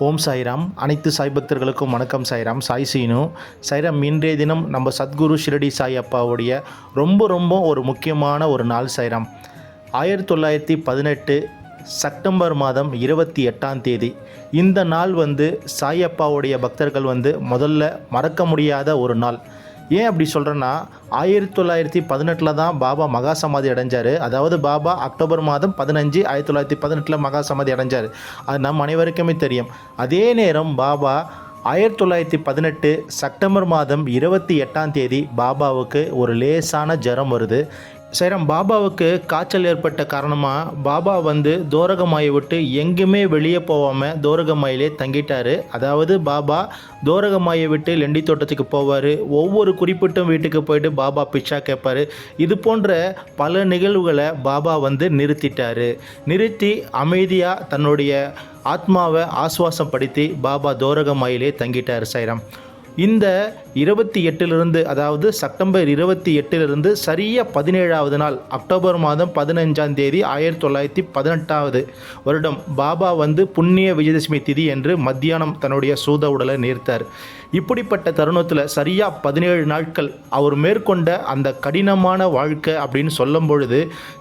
ஓம் சாய்ராம். அனைத்து சாய்பக்தர்களுக்கும் வணக்கம் சாய்ராம். சாய் சீனு. சாய்ராம் இன்றைய தினம் நம்ம சத்குரு ஷிரடி சாய் அப்பாவுடைய ரொம்ப ரொம்ப ஒரு முக்கியமான ஒரு நாள் சாய்ராம். ஆயிரத்தி தொள்ளாயிரத்தி பதினெட்டு செப்டம்பர் மாதம் இருபத்தி எட்டாம் தேதி இந்த நாள் வந்து சாய் அப்பாவுடைய பக்தர்கள் வந்து முதல்ல மறக்க முடியாத ஒரு நாள். ஏன் அப்படி சொல்கிறேன்னா ஆயிரத்தி தொள்ளாயிரத்தி பதினெட்டில் தான் பாபா மகா சமாதி அடைஞ்சார். அதாவது பாபா அக்டோபர் மாதம் பதினஞ்சு ஆயிரத்தி தொள்ளாயிரத்தி பதினெட்டில் மகா சமாதி அடைஞ்சார். அது நம் அனைவருக்குமே தெரியும். அதே நேரம் பாபா ஆயிரத்தி தொள்ளாயிரத்தி பதினெட்டு செப்டம்பர் மாதம் இருபத்தி எட்டாம் தேதி பாபாவுக்கு ஒரு லேசான ஜரம் வருது. சைரம் பாபாவுக்கு காய்ச்சல் ஏற்பட்ட காரணமாக பாபா வந்து தோரகமாயை விட்டு எங்கேயுமே வெளியே போகாமல் தோரகமாயிலே தங்கிட்டார். அதாவது பாபா தோரகமாயை விட்டு லெண்டி தோட்டத்துக்கு போவார். ஒவ்வொரு குறிப்பிட்ட வீட்டுக்கு போயிட்டு பாபா பிச்சா கேட்பார். இது போன்ற பல நிகழ்வுகளை பாபா வந்து நிறுத்திட்டார். நிறுத்தி அமைதியாக தன்னுடைய ஆத்மாவை ஆஸ்வாசப்படுத்தி பாபா தோரகமாயிலே தங்கிட்டார் சைரம். இந்த இருபத்தி எட்டிலிருந்து அதாவது செப்டம்பர் இருபத்தி எட்டிலிருந்து சரியாக பதினேழாவது நாள் அக்டோபர் மாதம் பதினஞ்சாம் தேதி ஆயிரத்தி தொள்ளாயிரத்தி பதினெட்டாவது வருடம் பாபா வந்து புண்ணிய விஜயதசமி திதி என்று மத்தியானம் தன்னுடைய சூத உடலை நேர்த்தார். இப்படிப்பட்ட தருணத்தில் சரியாக பதினேழு நாட்கள் அவர் மேற்கொண்ட அந்த கடினமான வாழ்க்கை அப்படின்னு சொல்லும் பொழுது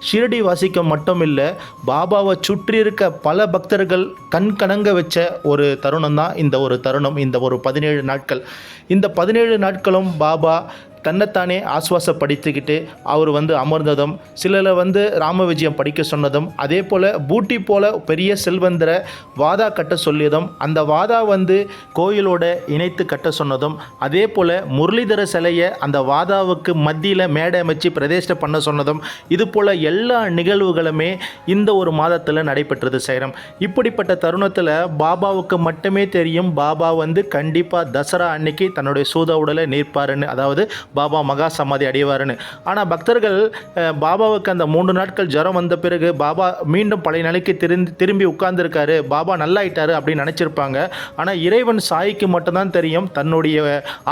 ஷிரடி வாசிக்க மட்டும் இல்லை பாபாவை சுற்றி இருக்க பல பக்தர்கள் கண் கணங்க வச்ச ஒரு தருணம் தான் இந்த ஒரு தருணம் இந்த ஒரு பதினேழு நாட்கள். இந்த பதினேழு நாட்களும் பாபா தன்னைத்தானே ஆஸ்வாசப்படுத்திக்கிட்டு அவர் வந்து அமர்ந்ததும் சிலரை வந்து ராம விஜயம் படிக்க சொன்னதும் அதே போல் பூட்டி போல பெரிய செல்வந்தரை வாதா கட்ட சொல்லியதும் அந்த வாதா வந்து கோயிலோட இணைத்து கட்ட சொன்னதும் அதே போல் முரளிதர சிலையை அந்த வாதாவுக்கு மத்தியில் மேடை அமைச்சு பிரதிஷ்டை பண்ண சொன்னதும் இது போல் எல்லா நிகழ்வுகளுமே இந்த ஒரு மாதத்தில் நடைபெற்றது சேரம். இப்படிப்பட்ட தருணத்தில் பாபாவுக்கு மட்டுமே தெரியும் பாபா வந்து கண்டிப்பாக தசரா அன்னைக்கு தன்னுடைய சூத உடலை நீர்ப்பாருன்னு அதாவது பாபா மகா சமாதி அடைவாருன்னு. ஆனால் பக்தர்கள் பாபாவுக்கு அந்த மூன்று நாட்கள் ஜுரம் வந்த பிறகு பாபா மீண்டும் பழைய நிலைக்கு திரும்பி திரும்பி உட்கார்ந்துருக்காரு. பாபா நல்லாயிட்டாரு அப்படின்னு நினச்சிருப்பாங்க. ஆனால் இறைவன் சாய்க்கு மட்டும்தான் தெரியும் தன்னுடைய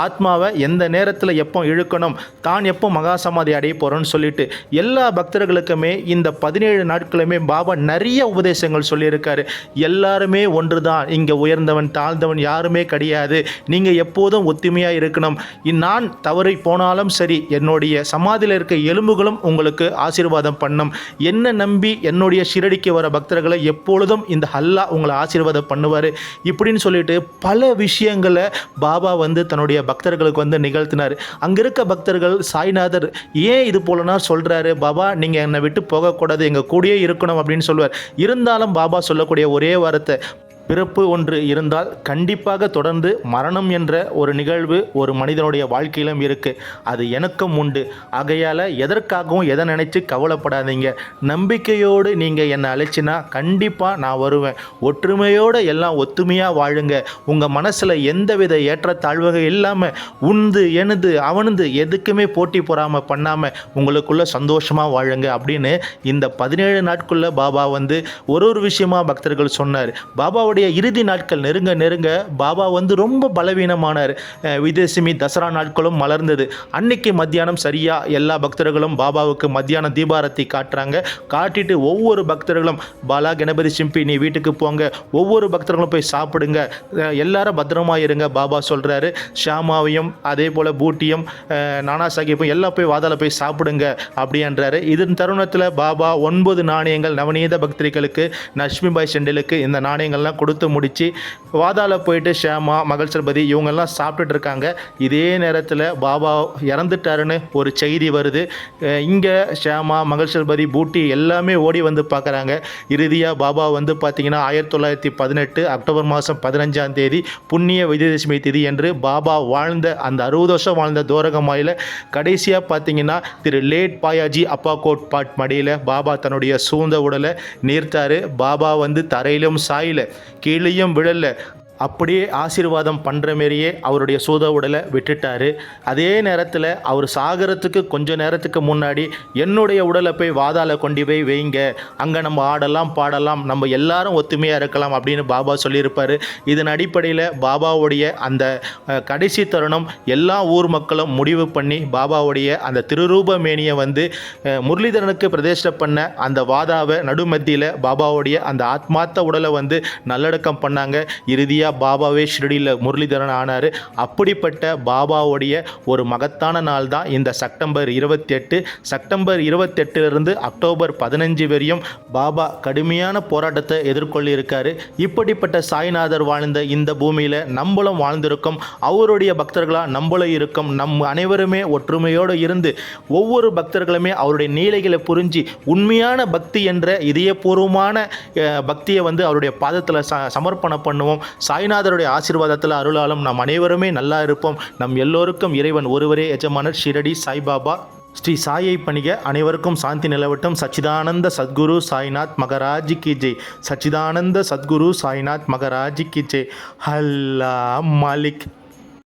ஆத்மாவை எந்த நேரத்தில் எப்போ இழுக்கணும் தான் எப்போ மகா சமாதி அடைய போகிறோன்னு சொல்லிட்டு எல்லா பக்தர்களுக்குமே இந்த பதினேழு நாட்களுமே பாபா நிறைய உபதேசங்கள் சொல்லியிருக்காரு. எல்லாருமே ஒன்று தான் இங்கே உயர்ந்தவன் தாழ்ந்தவன் யாருமே கிடையாது. நீங்கள் எப்போதும் ஒத்துமையாக இருக்கணும். நான் தவறி போனாலும் சரி என்னுடைய சமாதியில் இருக்க எலும்புகளும் உங்களுக்கு ஆசீர்வாதம் பண்ணும். என்ன நம்பி என்னுடைய ஷிரடிக்கு வர பக்தர்களை எப்பொழுதும் இந்த ஹல்லா உங்களை ஆசீர்வாதம் பண்ணுவார். இப்படின்னு சொல்லிட்டு பல விஷயங்களை பாபா வந்து தன்னுடைய பக்தர்களுக்கு வந்து நிகழ்த்தினார். அங்கே இருக்க பக்தர்கள் சாய்நாதர் ஏன் இது போலனா சொல்கிறாரு பாபா நீங்கள் என்னை விட்டு போகக்கூடாது எங்கள் கூடயே இருக்கணும் அப்படின்னு சொல்லுவார். இருந்தாலும் பாபா சொல்லக்கூடிய ஒரே வார்த்தை பிறப்பு ஒன்று இருந்தால் கண்டிப்பாக தொடர்ந்து மரணம் என்ற ஒரு நிகழ்வு ஒரு மனிதனுடைய வாழ்க்கையிலும் இருக்குது அது எனக்கும் உண்டு. ஆகையால் எதற்காகவும் எதை நினைச்சு கவலைப்படாதீங்க. நம்பிக்கையோடு நீங்கள் என்னை அழைச்சினா கண்டிப்பாக நான் வருவேன். ஒற்றுமையோடு எல்லாம் ஒத்துமையாக வாழுங்க. உங்கள் மனசில் எந்தவித ஏற்றத்தாழ்வுகள் இல்லாமல் உந்து எனது அவனது எதுக்குமே போட்டி போகாமல் பண்ணாமல் உங்களுக்குள்ளே சந்தோஷமாக வாழுங்க அப்படின்னு இந்த பதினேழு நாட்குள்ளே பாபா வந்து ஒரு ஒரு விஷயமா பக்தர்கள் சொன்னார். அவருடைய இறுதி நாட்கள் நெருங்க நெருங்க பாபா வந்து ரொம்ப பலவீனமானார். அஹ் விஜயதசமி தசரா நாட்களும் மலர்ந்தது. அன்னைக்கு மத்தியானம் சரியாக எல்லா பக்தர்களும் பாபாவுக்கு மத்தியானம் தீபாரத்தி காட்டுறாங்க. காட்டிட்டு ஒவ்வொரு பக்தர்களும் பாலா கணபதி சிம்பி நீ வீட்டுக்கு போங்க. ஒவ்வொரு பக்தர்களும் போய் சாப்பிடுங்க. எல்லாரும் பத்திரமா இருங்க பாபா சொல்கிறாரு ஷாமாவையும் அதே போல் பூட்டியும் நானா சாஹிப்பும் எல்லாம் போய் வாதால போய் சாப்பிடுங்க அப்படின்றாரு இதன் தருணத்தில் பாபா ஒன்பது நாணயங்கள் நவநீத பக்தர்களுக்கு நஷ்மிபாய் செண்டிலுக்கு இந்த நாணயங்கள்லாம் கொடுத்து முடித்து வாதால போயிட்டு ஷேமா மகள் சர்பதி இவங்கெல்லாம் சாப்பிட்டுட்டு இருக்காங்க. இதே நேரத்தில் பாபா இறந்துட்டாருன்னு ஒரு செய்தி வருது. இங்கே ஷேமா மகள் சர்பதி பூட்டி எல்லாமே ஓடி வந்து பார்க்குறாங்க இறுதியாக பாபா வந்து பார்த்திங்கன்னா ஆயிரத்தி தொள்ளாயிரத்தி பதினெட்டு அக்டோபர் மாதம் பதினஞ்சாம் தேதி புண்ணிய விஜயதசமி திதி என்று பாபா வாழ்ந்த அந்த அறுபது வருஷம் வாழ்ந்த தோரகமாயில் கடைசியாக பார்த்தீங்கன்னா திரு லேட் பாயாஜி அப்பா கோட் பாட் மடியில் பாபா தன்னுடைய சூழ்ந்த உடலை நீர்த்தார். பாபா வந்து தரையிலும் சாயில் கீழேயும் விழல. அப்படியே ஆசீர்வாதம் பண்ணுற மாரியே அவருடைய சூத உடலை விட்டுட்டாரு. அதே நேரத்தில் அவர் சாகரத்துக்கு கொஞ்ச நேரத்துக்கு முன்னாடி என்னுடைய உடலை போய் வாதால கொண்டு போய் வைங்க. அங்கே நம்ம ஆடலாம் பாடலாம் நம்ம எல்லாரும் ஒத்துமையாக இருக்கலாம் அப்படின்னு பாபா சொல்லியிருப்பார். இதன் அடிப்படையில் பாபாவுடைய அந்த கடைசி தருணம் எல்லா ஊர் மக்களும் முடிவு பண்ணி பாபாவுடைய அந்த திருரூப மேனியை வந்து முரளிதரனுக்கு பிரதிஷ்டை பண்ண அந்த வாதாவை நடுமத்தியில் பாபாவுடைய அந்த ஆத்மார்த்த உடலை வந்து நல்லடக்கம் பண்ணாங்க. இறுதியாக பாபாவே ஷிரடியில் முரளிதரன் ஆனார். அப்படிப்பட்ட பாபாவுடைய ஒரு மகத்தான நாள் தான் இந்த செப்டம்பர் இருபத்தி எட்டு செப்டம்பர் இருபத்தெட்டுலேருந்து அக்டோபர் பதினஞ்சு வரையும் பாபா கடுமையான போராட்டத்தை எதிர்கொள்ளியிருக்காரு. இப்படிப்பட்ட சாய்நாதர் வாழ்ந்த இந்த பூமியில் நம்மளும் வாழ்ந்திருக்கோம். அவருடைய பக்தர்களாக நம்மளும் இருக்கும். நம் அனைவருமே ஒற்றுமையோடு இருந்து ஒவ்வொரு பக்தர்களுமே அவருடைய நீலைகளை புரிஞ்சு உண்மையான பக்தி என்ற இதயபூர்வமான பக்தியை வந்து அவருடைய பாதத்தில் ச சமர்ப்பணம் பண்ணுவோம். சாய்நாதருடைய ஆசீர்வாதத்தில் அருளாலும் நாம் அனைவருமே நல்லா இருப்போம். நம் எல்லோருக்கும் இறைவன் ஒருவரே எஜமானர் ஷிரடி சாய்பாபா. ஸ்ரீ சாயை பணிக அனைவருக்கும் சாந்தி நிலவட்டும். சச்சிதானந்த சத்குரு சாய்நாத் மகராஜ் கி ஜெய். சச்சிதானந்த சத்குரு சாய்நாத் மகராஜ் கி ஜெய். ஹல்லா மாலிக்.